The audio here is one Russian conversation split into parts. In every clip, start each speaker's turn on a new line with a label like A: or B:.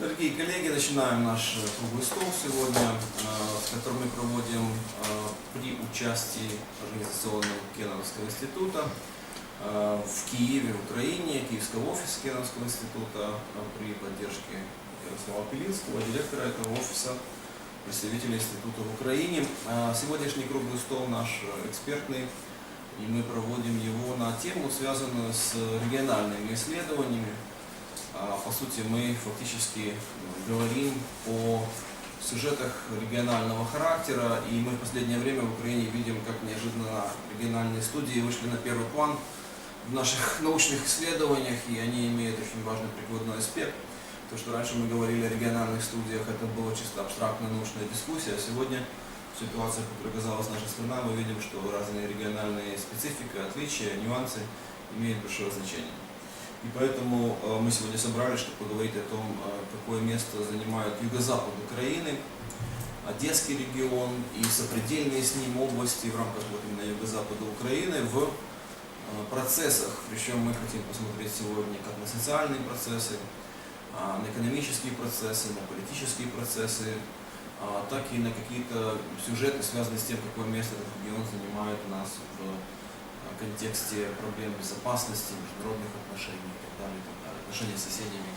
A: Дорогие коллеги, начинаем наш э, круглый стол сегодня, э, с которым мы проводим э, при участии организационного Кеновского института в Киеве, в Украине, Киевского офиса Кеновского института при поддержке Ярослава Пилинского, директора этого офиса, представителя института в Украине. Сегодняшний круглый стол наш экспертный, и мы проводим его на тему, связанную с региональными исследованиями, По сути, мы фактически ну, говорим о сюжетах регионального характера, и мы в последнее время в Украине видим, как неожиданно региональные студии вышли на первый план в наших научных исследованиях, и они имеют очень важный прикладной аспект. То, что раньше мы говорили о региональных студиях, это была чисто абстрактная научная дискуссия, а сегодня в которой оказалась наша страна, мы видим, что разные региональные специфика, отличия, нюансы имеют большое значение. И поэтому э, мы сегодня собрались, чтобы поговорить о том, э, какое место занимает юго-запад Украины, Одесский регион и сопредельные с ним области в рамках вот именно юго-запада Украины в э, процессах. Причем мы хотим посмотреть сегодня как на социальные процессы, а, на экономические процессы, на политические процессы, а, так и на какие-то сюжеты, связанные с тем, какое место этот регион занимает у нас в контексте проблем безопасности, международных отношений и так далее, и так далее отношений с соседями.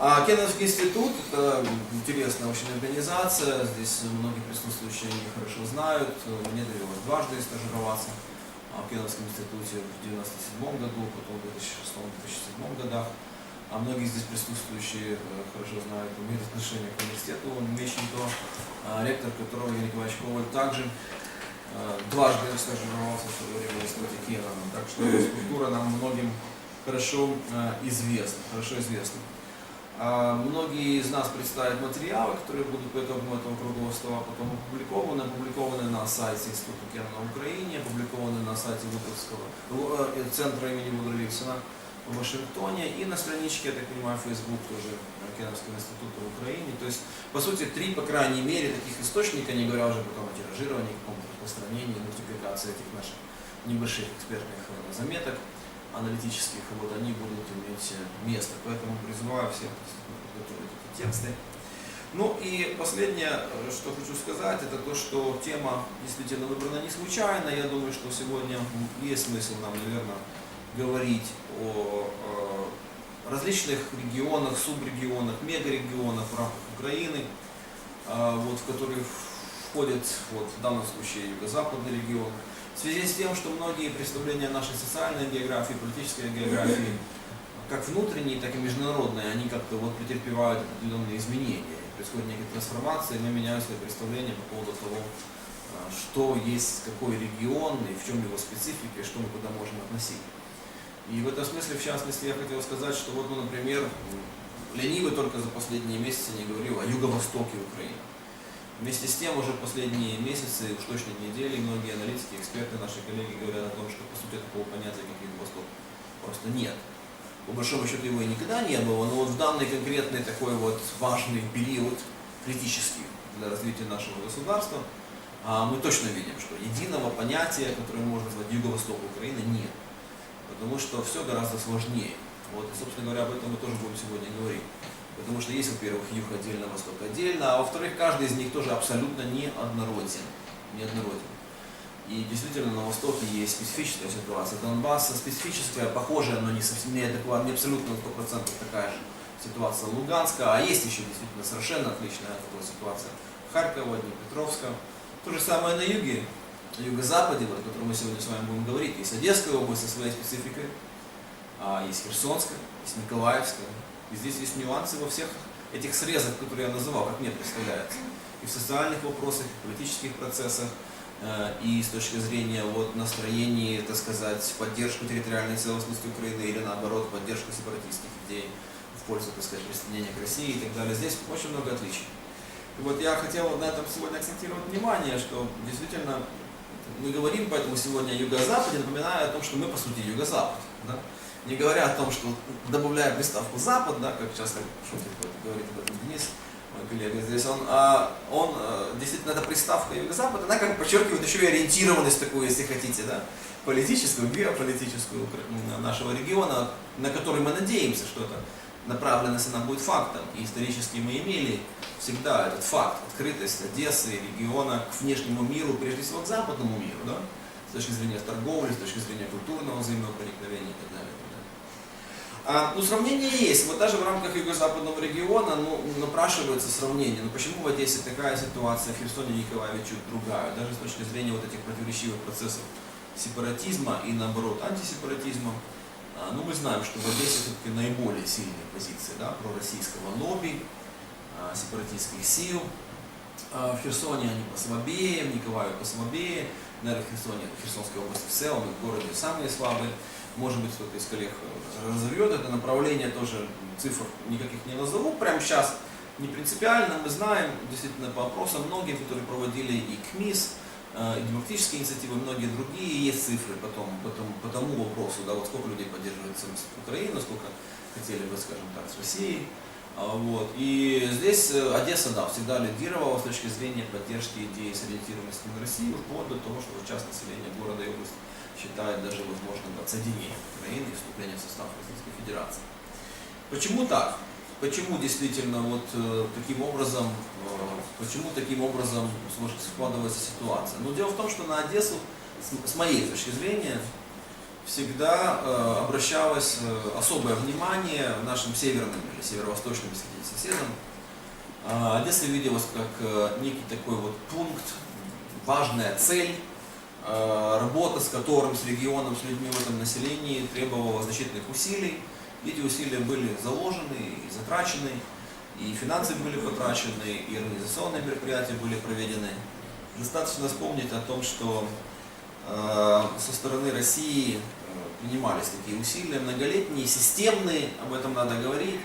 A: А Кеновский институт – это интересная очень организация, здесь многие присутствующие ее хорошо знают, мне довелось дважды стажироваться в Кеновском институте в 1997 году, потом в 2006-2007 годах. А многие здесь присутствующие э, хорошо знают, имеют отношение к университету Мещенко, а, ректор которого Евгений Николаевич Коваль также Э, дважды стажировался в свое время в институте Кеннона, так что структура нам многим хорошо э, известна, хорошо известна. А Многие из нас представят материалы, которые будут по итогам этого круглого стола потом опубликованы, опубликованы на сайте Института Кеннона в Украине, опубликованы на сайте Луковского э, центра имени Вудро Вильсона в Вашингтоне и на страничке, я так понимаю, Facebook тоже Кеновского института в Украине. То есть, по сути, три, по крайней мере, таких источника, не говоря уже потом о тиражировании, каком-то распространении, мультипликации этих наших небольших экспертных э, заметок аналитических, вот они будут иметь э, место. Поэтому призываю всех подготовить эти тексты. Ну и последнее, э, что хочу сказать, это то, что тема действительно выбрана не случайно. Я думаю, что сегодня есть смысл нам, наверное, говорить о э, различных регионах, субрегионах, мегарегионах в рамках Украины, э, вот, в которые входит вот, в данном случае юго-западный регион. В связи с тем, что многие представления нашей социальной географии, политической географии, как внутренние, так и международные, они как-то вот претерпевают определенные изменения. Происходит некая трансформация, и мы меняем свои представления по поводу того, э, что есть какой регион и в чем его специфика, и что мы куда можем относить. И в этом смысле, в частности, я хотел сказать, что вот, ну, например, ленивый только за последние месяцы не говорил о юго-востоке Украины. Вместе с тем, уже последние месяцы, уж точно недели, многие аналитики, эксперты, наши коллеги говорят о том, что, по сути, такого понятия, как юго-восток, просто нет. По большому счету его и никогда не было, но вот в данный конкретный такой вот важный период, критический для развития нашего государства, а, мы точно видим, что единого понятия, которое можно назвать юго-восток Украины, нет потому что все гораздо сложнее. Вот, и, собственно говоря, об этом мы тоже будем сегодня говорить. Потому что есть, во-первых, юг отдельно, восток отдельно, а во-вторых, каждый из них тоже абсолютно неоднороден. неоднороден. И действительно на Востоке есть специфическая ситуация. Донбасс специфическая, похожая, но не, совсем, не, адекват, не абсолютно на 100% такая же ситуация Луганска, а есть еще действительно совершенно отличная ситуация Харькова, Днепропетровска. То же самое на юге, юго-западе, вот, о котором мы сегодня с вами будем говорить, есть Одесская область со своей спецификой, а, есть Херсонская, есть Николаевская. И здесь есть нюансы во всех этих срезах, которые я называл, как мне представляется. И в социальных вопросах, и в политических процессах, э, и с точки зрения вот, настроения, так сказать, поддержку территориальной целостности Украины или наоборот, поддержку сепаратистских идей в пользу, так сказать, присоединения к России и так далее. Здесь очень много отличий. И вот я хотел на этом сегодня акцентировать внимание, что действительно мы говорим поэтому сегодня о юго-западе, напоминая о том, что мы по сути юго-запад. Да? Не говоря о том, что добавляя приставку запад, да, как часто шутит, говорит об этом Денис, мой коллега здесь, он, а, он а, действительно эта приставка юго-запад, она как бы подчеркивает еще и ориентированность такую, если хотите, да, политическую, геополитическую нашего региона, на который мы надеемся что-то направленность она будет фактом. И исторически мы имели всегда этот факт, открытость Одессы, региона к внешнему миру, прежде всего к западному миру, да? с точки зрения торговли, с точки зрения культурного взаимного проникновения и так далее. А, ну, сравнение есть. Вот даже в рамках юго-западного региона ну, напрашивается сравнение. Ну, почему в Одессе такая ситуация, в Херсоне Николаеве другая? Даже с точки зрения вот этих противоречивых процессов сепаратизма и, наоборот, антисепаратизма. Ну, мы знаем, что в Одессе все-таки наиболее сильные позиции да, пророссийского лобби, а, сепаратистских сил. А, в Херсоне они послабее, в Николаеве послабее, наверное, в Херсоне, в Херсонской области в целом, в городе самые слабые. Может быть, кто-то из коллег э, разовьет это направление, тоже цифр никаких не назову. Прямо сейчас не принципиально, мы знаем, действительно, по опросам многие, которые проводили и КМИС, э, демократические инициативы, многие другие, есть цифры потом, потом, по тому вопросу, да, вот сколько людей поддерживает Украину, сколько хотели бы, скажем так, с Россией. А, Вот. И здесь э, Одесса, да, всегда лидировала с точки зрения поддержки идеи сориентированности на Россию, вплоть до того, что часть населения города и области считает даже возможным отсоединение Украины и вступление в состав Российской Федерации. Почему так? Почему действительно вот э, таким образом, э, почему таким образом складывается ситуация? Ну, дело в том, что на Одессу, с, моей точки зрения, всегда э, обращалось особое внимание нашим северным или северо-восточным соседям. Э, Одесса виделась как некий такой вот пункт, важная цель, работа с которым, с регионом, с людьми в этом населении требовала значительных усилий. Эти усилия были заложены и затрачены, и финансы были потрачены, и организационные мероприятия были проведены. Достаточно вспомнить о том, что э, со стороны России э, принимались такие усилия, многолетние, системные, об этом надо говорить.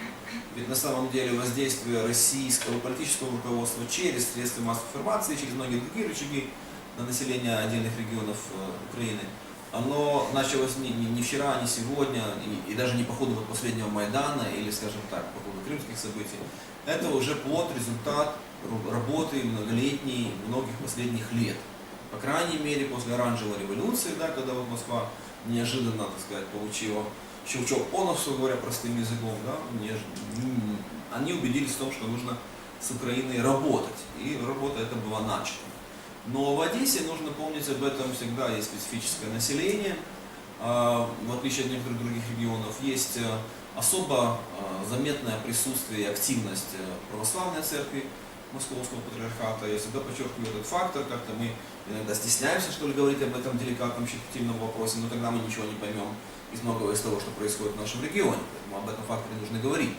A: Ведь на самом деле воздействие российского политического руководства через средства массовой информации, через многие другие рычаги на население отдельных регионов э, Украины, оно началось не, не, не вчера, не сегодня, и, и даже не по ходу вот последнего Майдана или, скажем так, по ходу крымских событий. Это уже плод, результат работы многолетней, многих последних лет. По крайней мере, после оранжевой революции, да, когда вот Москва неожиданно, так сказать, получила щелчок по носу, говоря простым языком, да, неж- они убедились в том, что нужно с Украиной работать. И работа эта была начата. Но в Одессе нужно помнить об этом всегда есть специфическое население. А, В отличие от некоторых других регионов, есть э, особо э, заметное присутствие и активность э, православной церкви Московского патриархата. Я всегда подчеркиваю этот фактор, как-то мы иногда стесняемся, что ли, говорить об этом деликатном, щепетильном вопросе, но тогда мы ничего не поймем из многого из того, что происходит в нашем регионе. Поэтому об этом факторе нужно говорить.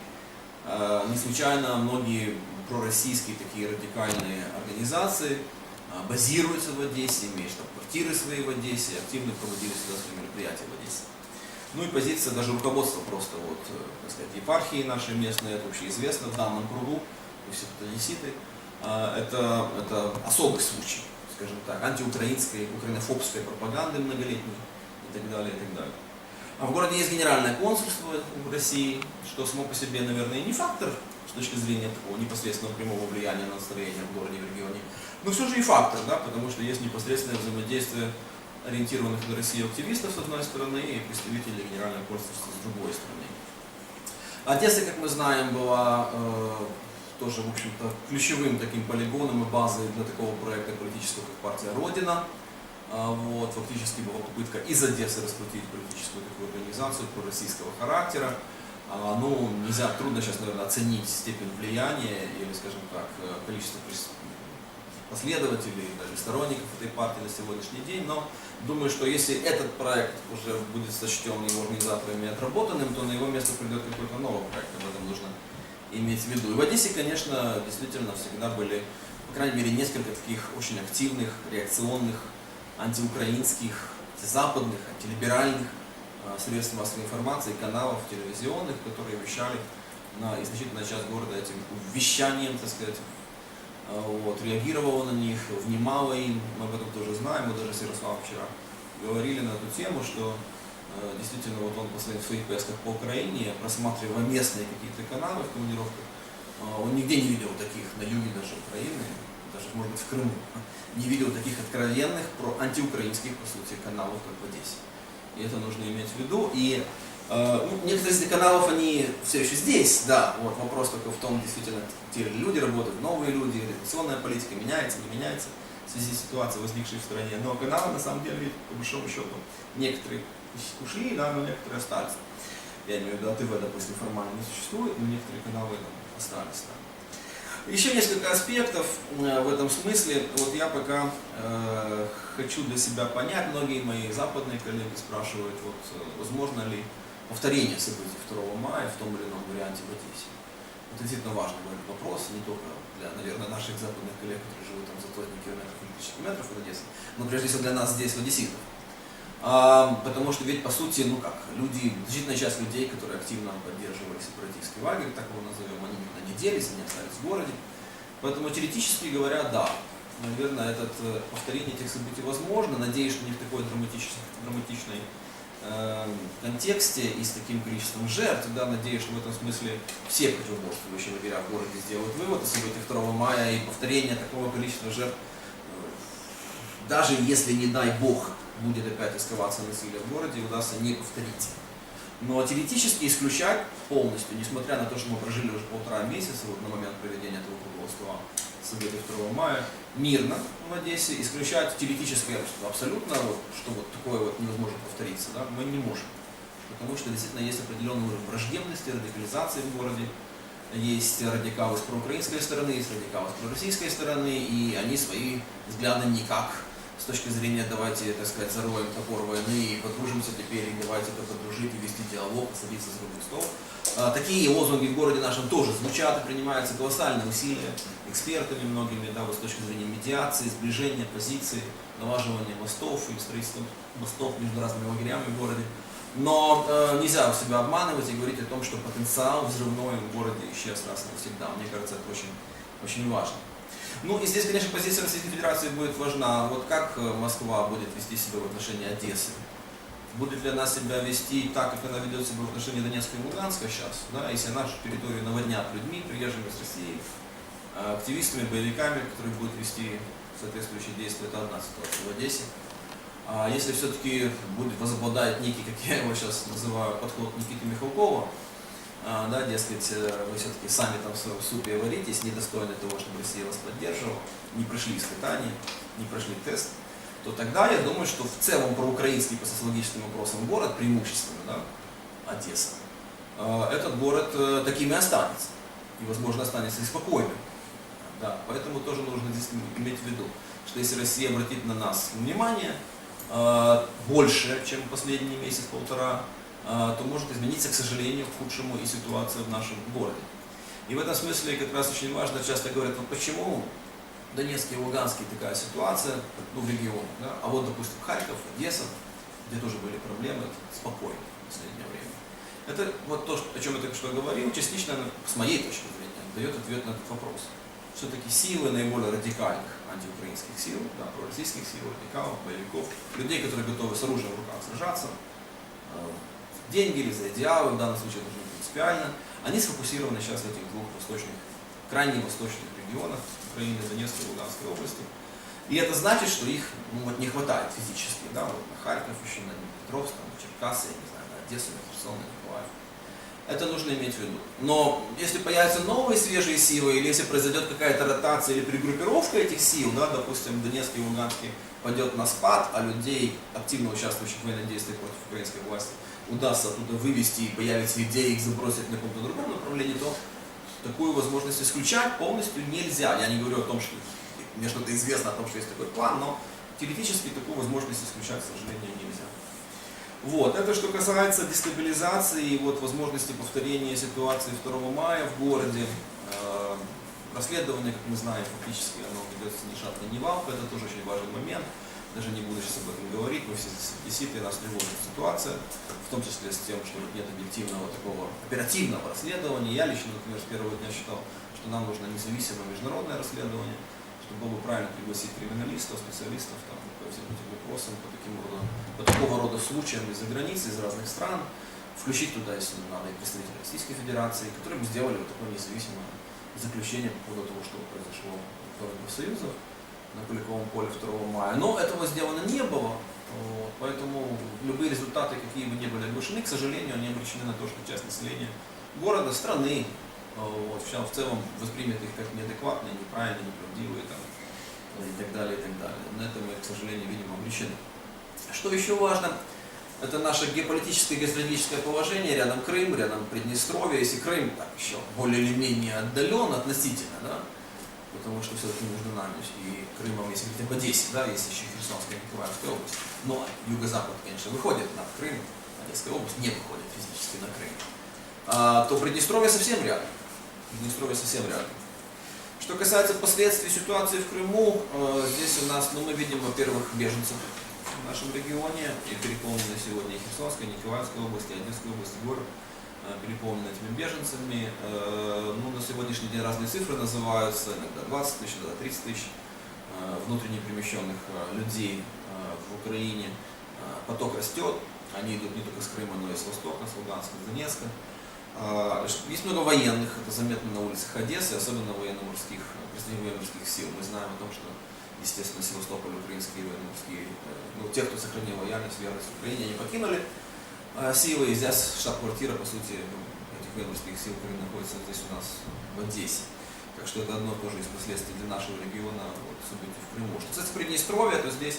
A: Не случайно многие пророссийские такие радикальные организации а, базируются в Одессе, имеют штаб-квартиры свои в Одессе, активно проводили свои мероприятия в Одессе. Ну и позиция даже руководства просто вот, э, так сказать, епархии нашей местной, это общеизвестно в данном кругу, то есть это одесситы, А, это, это особый случай, скажем так, антиукраинской, украинофобской пропаганды многолетней и так далее, и так далее. А в городе есть генеральное консульство в России, что само по себе, наверное, не фактор с точки зрения такого непосредственного прямого влияния на настроение в городе, в регионе. Но все же и фактор, да, потому что есть непосредственное взаимодействие ориентированных на Россию активистов с одной стороны и представителей генерального консульства с другой стороны. Одесса, как мы знаем, была э, тоже, в общем-то, ключевым таким полигоном и базой для такого проекта политического, как партия Родина. А, Вот, фактически была попытка из Одессы раскрутить политическую такую организацию пророссийского характера. А, Ну, нельзя, трудно сейчас, наверное, оценить степень влияния или, скажем так, э, количество последователей, даже сторонников этой партии на сегодняшний день, но думаю, что если этот проект уже будет сочтен его организаторами отработанным, то на его место придет какой-то новый проект, об этом нужно иметь в виду. И в Одессе, конечно, действительно всегда были, по крайней мере, несколько таких очень активных, реакционных, антиукраинских, антизападных, антилиберальных э, средств массовой информации, каналов телевизионных, которые вещали на значительная часть города этим вещанием, так сказать, вот, реагировала на них, внимала им, мы об этом тоже знаем, мы даже с Ярославом вчера говорили на эту тему, что э, действительно вот он своим своих поездках по Украине, просматривая местные какие-то каналы в командировках, э, он нигде не видел таких на юге даже Украины, даже, может быть, в Крыму, не видел таких откровенных про антиукраинских, по сути, каналов, как в Одессе. И это нужно иметь в виду. И некоторые из каналов, они все еще здесь, да, вот вопрос только в том, действительно, те люди работают, новые люди, редакционная политика меняется, не меняется в связи с ситуацией, возникшей в стране. Но каналы, на самом деле, по большому счету, некоторые ушли, да, но некоторые остались. Я имею в виду, АТВ, допустим, формально не существует, но некоторые каналы там, остались. Да. Еще несколько аспектов э, в этом смысле. Вот я пока э, хочу для себя понять, многие мои западные коллеги спрашивают, вот, э, возможно ли повторение событий 2 мая в том или ином варианте в Одессе. Это действительно важный вопрос, не только для, наверное, наших западных коллег, которые живут там за сотни километров или тысячи километров от Одессы, но прежде всего для нас здесь, в одесситов. А, потому что ведь, по сути, ну как, люди, значительная часть людей, которые активно поддерживали сепаратистский лагерь, так его назовем, они никуда не делись, они остались в городе. Поэтому теоретически говоря, да, наверное, этот, э, повторение этих событий возможно. Надеюсь, что не в такой драматичной, драматичной контексте и с таким количеством жертв, да, надеюсь, что в этом смысле все противоборствующие лагеря в городе сделают вывод о событиях 2 мая и повторение такого количества жертв, э, даже если, не дай бог, будет опять эскалация насилия в городе, удастся не повторить. Но теоретически исключать полностью, несмотря на то, что мы прожили уже полтора месяца вот, на момент проведения этого круглого стола, событий 2 мая, мирно в Одессе, исключать теоретически абсолютно, вот, что вот такое вот невозможно повториться, да, мы не можем. Потому что действительно есть определенный уровень враждебности, радикализации в городе, есть радикалы с проукраинской стороны, есть радикалы с пророссийской стороны, и они свои взгляды никак с точки зрения давайте, так сказать, зароем топор войны и подружимся теперь, и давайте это подружить и вести диалог, садиться за круглый стол. А, такие лозунги в городе нашем тоже звучат и принимаются колоссальные усилия экспертами многими, да, вот с точки зрения медиации, сближения позиций, налаживания мостов и строительства мостов между разными лагерями в городе. Но э, нельзя себя обманывать и говорить о том, что потенциал взрывной в городе исчез раз и навсегда. Мне кажется, это очень, очень важно. Ну и здесь, конечно, позиция Российской Федерации будет важна. Вот как э, Москва будет вести себя в отношении Одессы? будет ли она себя вести так, как она ведет себя в отношении Донецка и Луганска сейчас, да, если нашу территорию наводнят людьми, приезжими из России, а, активистами, боевиками, которые будут вести соответствующие действия, это одна ситуация в Одессе. А если все-таки будет возобладать некий, как я его сейчас называю, подход Никиты Михалкова, да, дескать, э, вы все-таки сами там в своем супе варитесь, недостойны того, чтобы Россия вас поддерживала, не прошли испытания, не прошли тест, то тогда я думаю, что в целом проукраинский по социологическим вопросам город, преимущественно, да, Одесса, э, этот город э, таким и останется. И, возможно, останется и спокойным. Да, поэтому тоже нужно здесь иметь в виду, что если Россия обратит на нас внимание э, больше, чем последний месяц-полтора, то может измениться, к сожалению, к худшему и ситуация в нашем городе. И в этом смысле как раз очень важно, часто говорят, вот почему Донецкий и Луганский такая ситуация, ну, в регионе, да? а вот, допустим, Харьков, Одесса, где тоже были проблемы, спокойно в последнее время. Это вот то, о чем я только что говорил, частично, с моей точки зрения, дает ответ на этот вопрос. Все-таки силы наиболее радикальных антиукраинских сил, да, пророссийских сил, радикалов, боевиков, людей, которые готовы с оружием в руках сражаться, э, деньги или за идеалы, в данном случае это принципиально, они сфокусированы сейчас в этих двух восточных, крайне восточных регионах, Украины, Донецкой и Луганской области. И это значит, что их ну, вот не хватает физически, да, вот на Харьков еще, на Днепропетровск, на Черкассы, я не знаю, на Одессу, на Херсон, на Николаев. Это нужно иметь в виду. Но если появятся новые свежие силы, или если произойдет какая-то ротация или пригруппировка этих сил, да, допустим, Донецкий и Луганский пойдет на спад, а людей, активно участвующих в военных действиях против украинской власти, удастся оттуда вывести и появятся идеи их забросить на каком-то другом направлении, то такую возможность исключать полностью нельзя. Я не говорю о том, что мне что-то известно о том, что есть такой план, но теоретически такую возможность исключать, к сожалению, нельзя. Вот, это что касается дестабилизации и вот возможности повторения ситуации 2 мая в городе. Э, расследование, как мы знаем, фактически оно ведется ни шатко, ни валка, это тоже очень важный момент даже не буду сейчас об этом говорить, мы все действительно нас тревожит ситуация, в том числе с тем, что нет объективного такого оперативного расследования. Я лично, например, с первого дня считал, что нам нужно независимое международное расследование, чтобы было бы правильно пригласить криминалистов, специалистов там, по всем этим вопросам, по, таким рода, по такого рода случаям из-за границы, из разных стран, включить туда, если надо, и представителей Российской Федерации, которые бы сделали вот такое независимое заключение по поводу того, что произошло в Союзах на Куликовом поле 2 мая. Но этого сделано не было. Вот. Поэтому любые результаты, какие бы ни были оглашены, к сожалению, они обречены на то, что часть населения города, страны, вот, в целом- воспримет их как неадекватные, неправильные, неправдивые там, и так далее, и так далее. На это мы, к сожалению, видимо, обречены. Что еще важно, это наше геополитическое и геостратегическое положение. Рядом Крым, рядом Приднестровье. Если Крым так еще более или менее отдален относительно, да, потому что все-таки между нами и Крымом, если говорить об Одессе, да, есть еще Херсонская и Николаевская область. Но юго-запад, конечно, выходит на Крым, Одесская область не выходит физически на Крым. А, то Приднестровье совсем рядом. Приднестровье совсем рядом. Что касается последствий ситуации в Крыму, э, здесь у нас, ну, мы видим, во-первых, беженцев в нашем регионе, и переполнены сегодня Херсонская, Николаевская область, Одесская область, и город переполнены этими беженцами. Э, Ну, на сегодняшний день разные цифры называются, иногда 20 тысяч, иногда 30 тысяч э, внутренне перемещенных э, людей э, в Украине. Э, Поток растет, они идут не только с Крыма, но и с Востока, с Луганска, с Донецка. Есть много военных, это заметно на улицах Одессы, особенно военно-морских, э, представителей военно-морских сил. Мы знаем о том, что, естественно, Севастополь, украинские военно-морские, э, ну, те, кто сохранил лояльность, верность Украине, они покинули э, силы, и здесь штаб-квартира, по сути, ну, этих военно-морских сил, которые находятся здесь у нас в Одессе. Так что это одно тоже из последствий для нашего региона вот, событий в Крыму. Что касается Приднестровья, то здесь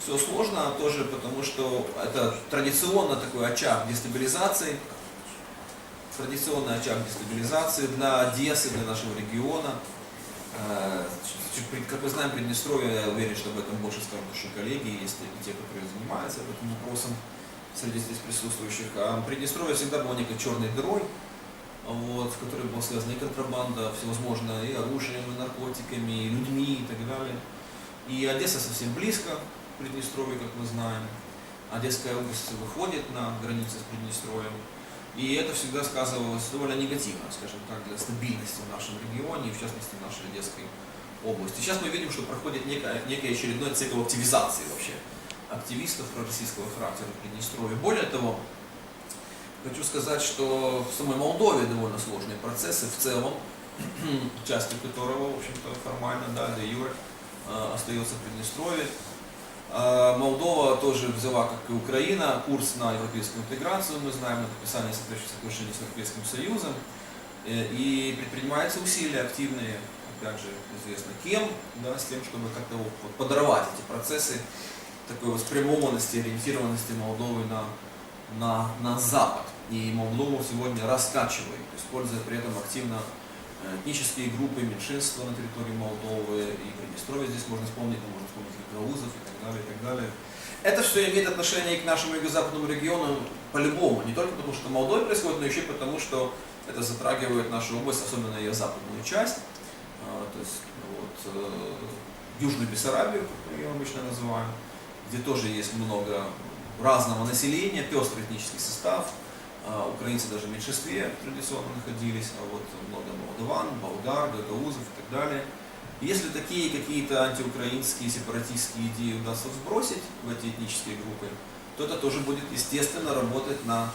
A: все сложно тоже, потому что это традиционно такой очаг дестабилизации, традиционный очаг дестабилизации для Одессы, для нашего региона. Э, Как мы знаем, Приднестровье, я уверен, что об этом больше скажут наши коллеги, есть и те, которые занимаются этим вопросом среди здесь присутствующих. А Приднестровье всегда было некой черной дырой, вот, в которой была связана и контрабанда всевозможная, и оружием, и наркотиками, и людьми, и так далее. И Одесса совсем близко к Приднестровью, как мы знаем. Одесская область выходит на границы с Приднестровьем. И это всегда сказывалось довольно негативно, скажем так, для стабильности в нашем регионе, и в частности в нашей Одесской области. Сейчас мы видим, что проходит некая, некий очередной цикл активизации вообще активистов пророссийского характера в Приднестровье. Более того, хочу сказать, что в самой Молдове довольно сложные процессы в целом, частью которого, в общем-то, формально, да, де юре, э, остается Приднестровье. А Молдова тоже взяла, как и Украина, курс на европейскую интеграцию, мы знаем, на подписание соответствующих соглашений с Европейским Союзом. Э, И предпринимаются усилия активные, опять же, известно кем, да, с тем, чтобы как-то подорвать эти процессы такой вот спрямованности, ориентированности Молдовы на, на, на Запад. И Молдову сегодня раскачивает, используя при этом активно э, этнические группы, меньшинства на территории Молдовы, и Приднестровье здесь можно вспомнить, можно вспомнить гагаузов и так далее, и так далее. Это все имеет отношение и к нашему юго-западному региону по-любому, не только потому, что в Молдове происходит, но еще и потому, что это затрагивает нашу область, особенно ее западную часть, А, то есть вот, э, Южную Бессарабию, как ее обычно называем, где тоже есть много разного населения, пестрый этнический состав, а, украинцы даже в меньшинстве традиционно находились, а вот много молдаван, болгар, гагаузов и так далее. Если такие какие-то антиукраинские, сепаратистские идеи удастся сбросить в эти этнические группы, то это тоже будет естественно работать на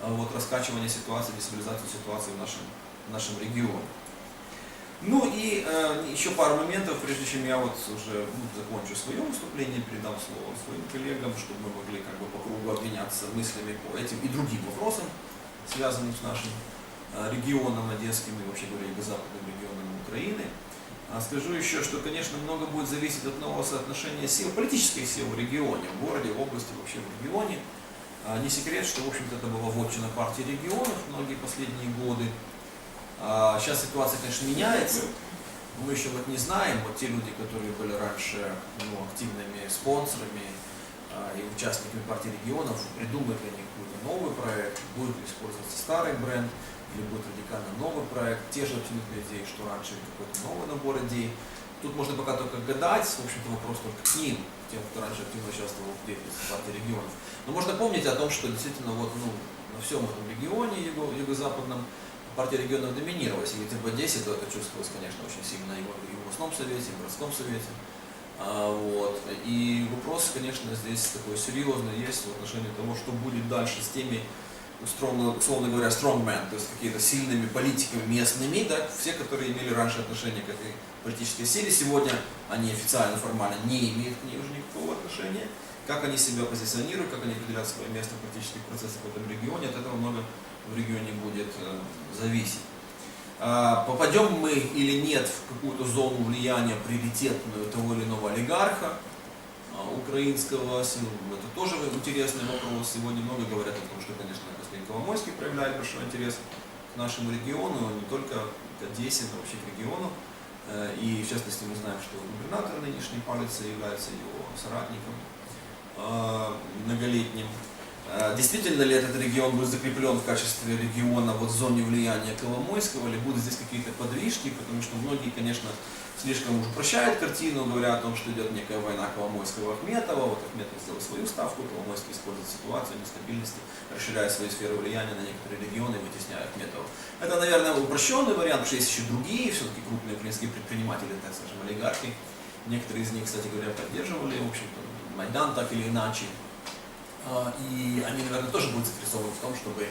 A: а, вот, раскачивание ситуации, дестабилизацию ситуации в нашем, в нашем регионе. Ну и э, еще пару моментов, прежде чем я вот уже ну, закончу свое выступление, передам слово своим коллегам, чтобы мы могли как бы по кругу обменяться мыслями по этим и другим вопросам, связанным с нашим э, регионом Одесским и вообще говоря юго-западным регионом Украины. А скажу еще, что, конечно, много будет зависеть от нового соотношения сил, политических сил в регионе, в городе, в области, вообще в регионе. А, Не секрет, что, в общем-то, это была вотчина партии регионов многие последние годы. А, Сейчас ситуация, конечно, меняется. Мы еще вот не знаем, вот те люди, которые были раньше ну, активными спонсорами а, и участниками партии регионов, придумают ли они какой-то новый проект, будет ли использоваться старый бренд, или будет радикально новый проект, те же абсолютно идеи, что раньше, какой-то новый набор идей. Тут можно пока только гадать, в общем-то вопрос только к ним, к тем, кто раньше активно участвовал в деятельности партии регионов. Но можно помнить о том, что действительно вот, ну, на всем этом регионе юго- юго-западном партия регионов доминировала. Если говорить об Одессе, то это чувствовалось, конечно, очень сильно и в и в областном совете, и в городском совете. А, вот. И вопрос, конечно, здесь такой серьезный есть в отношении того, что будет дальше с теми, условно, условно говоря, strongmen, то есть какие-то сильными политиками местными, да, все, которые имели раньше отношение к этой политической силе, сегодня они официально, формально не имеют к ней уже никакого отношения. Как они себя позиционируют, как они определяют свое место в политических процессах в этом регионе, от этого много в регионе будет э, зависеть. А, Попадем мы или нет в какую-то зону влияния приоритетную того или иного олигарха а, украинского, это тоже интересный вопрос. Сегодня много говорят о том, что, конечно, господин Коломойский проявляет большой интерес к нашему региону, не только к Одессе, но вообще к региону. Э, И в частности мы знаем, что губернатор нынешний Палица является его соратником э, многолетним. Э, Действительно ли этот регион будет закреплен в качестве региона вот в зоне влияния Коломойского, или будут здесь какие-то подвижки, потому что многие, конечно, слишком уж упрощают картину, говоря о том, что идет некая война Коломойского Ахметова, вот Ахметов сделал свою ставку, Коломойский использует ситуацию нестабильности, расширяя свои сферы влияния на некоторые регионы, вытесняя Ахметова. Это, наверное, упрощенный вариант, потому что есть еще другие, все-таки крупные украинские предприниматели, так скажем, олигархи. Некоторые из них, кстати говоря, поддерживали, в общем-то, Майдан так или иначе. А, И они, наверное, тоже будут заинтересованы в том, чтобы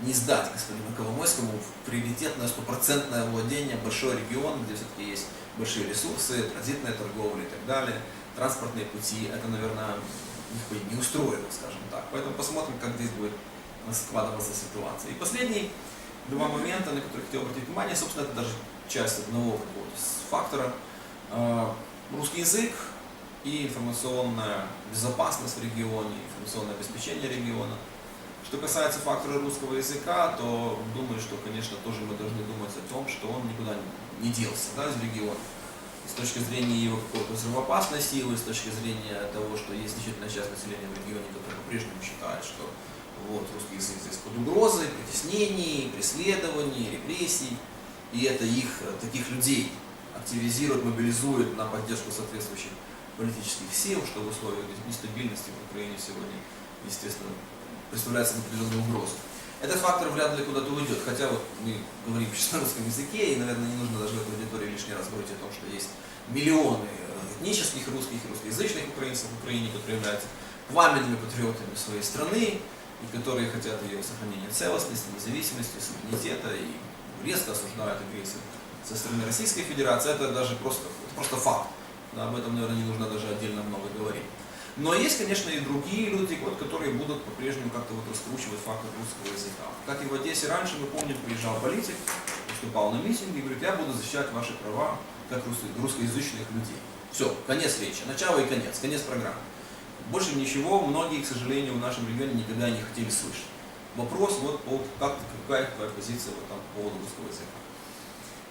A: не сдать господину Коломойскому в приоритетное стопроцентное владение большой регион, где все-таки есть большие ресурсы, транзитная торговля и так далее, транспортные пути. Это, наверное, их не устроило, скажем так. Поэтому посмотрим, как здесь будет складываться ситуация. И последний два момента, на которые хотел обратить внимание, собственно, это даже часть одного какого-то фактора. Э, Русский язык и информационная безопасность в регионе, информационное обеспечение региона. Что касается фактора русского языка, то думаю, что, конечно, тоже мы должны думать о том, что он никуда не делся да, из региона. С точки зрения его какой-то взрывоопасной силы, с точки зрения того, что есть значительная часть населения в регионе, которая по-прежнему считает, что вот, русский язык здесь под угрозой, притеснений, преследований, репрессий. И это их, э, таких людей, активизирует, мобилизует на поддержку соответствующих политических сил, что в условиях нестабильности в Украине сегодня, естественно, представляет собой определенную. Этот фактор вряд ли куда-то уйдет, хотя вот мы говорим сейчас на русском языке, и, наверное, не нужно даже в этой аудитории лишний раз говорить о том, что есть миллионы этнических русских, русскоязычных украинцев в Украине, которые являются пламенными патриотами своей страны, и которые хотят ее сохранения целостности, независимости, суверенитета, и резко осуждают агрессию со стороны Российской Федерации. Это даже просто, это просто факт. Об этом, наверное, не нужно даже отдельно много говорить. Но есть, конечно, и другие люди, вот, которые будут по-прежнему как-то вот раскручивать фактор русского языка. Как и в Одессе раньше, мы помним, приезжал политик, выступал на митинге и говорит, я буду защищать ваши права как русско- русскоязычных людей. Все, конец речи, начало и конец, конец программы. Больше ничего многие, к сожалению, в нашем регионе никогда не хотели слышать. Вопрос, вот, по, как, какая твоя позиция вот, там, по поводу русского языка.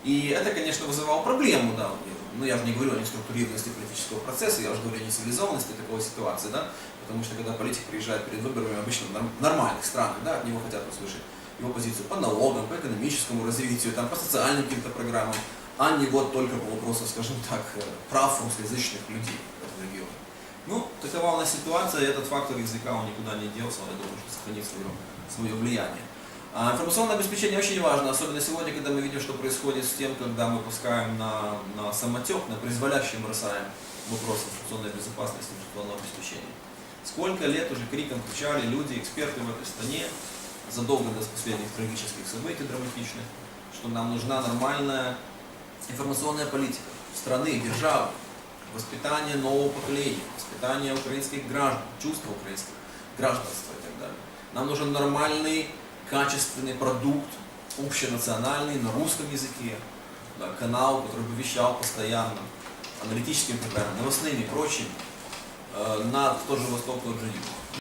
A: И это, конечно, вызывало проблему, да. Ну, я же не говорю о неструктурированности политического процесса, я уже говорю о нецивилизованности такой ситуации, да. Потому что когда политик приезжает перед выборами, обычно в норм- нормальных странах, да, от него хотят услышать его позицию по налогам, по экономическому развитию, там, по социальным каким-то программам, а не вот только по вопросу, скажем так, э, прав русскоязычных людей в этом регионе. Ну, такова у нас ситуация, и этот фактор языка он никуда не делся, он, я думаю, что сохранит свое, свое влияние. А информационное обеспечение очень важно, особенно сегодня, когда мы видим, что происходит с тем, когда мы пускаем на, на самотек, на произволящий бросаем вопрос информационной безопасности информационного обеспечения. Сколько лет уже криком кричали люди, эксперты в этой стране, задолго до последних трагических событий драматичных, что нам нужна нормальная информационная политика страны, державы, воспитание нового поколения, воспитание украинских граждан, чувства украинских гражданства и так далее. Нам нужен нормальный, качественный продукт, общенациональный, на русском языке, да, канал, который бы вещал постоянно, аналитическими программами, новостными и прочим, э, на тот же Восток, тот же Юг.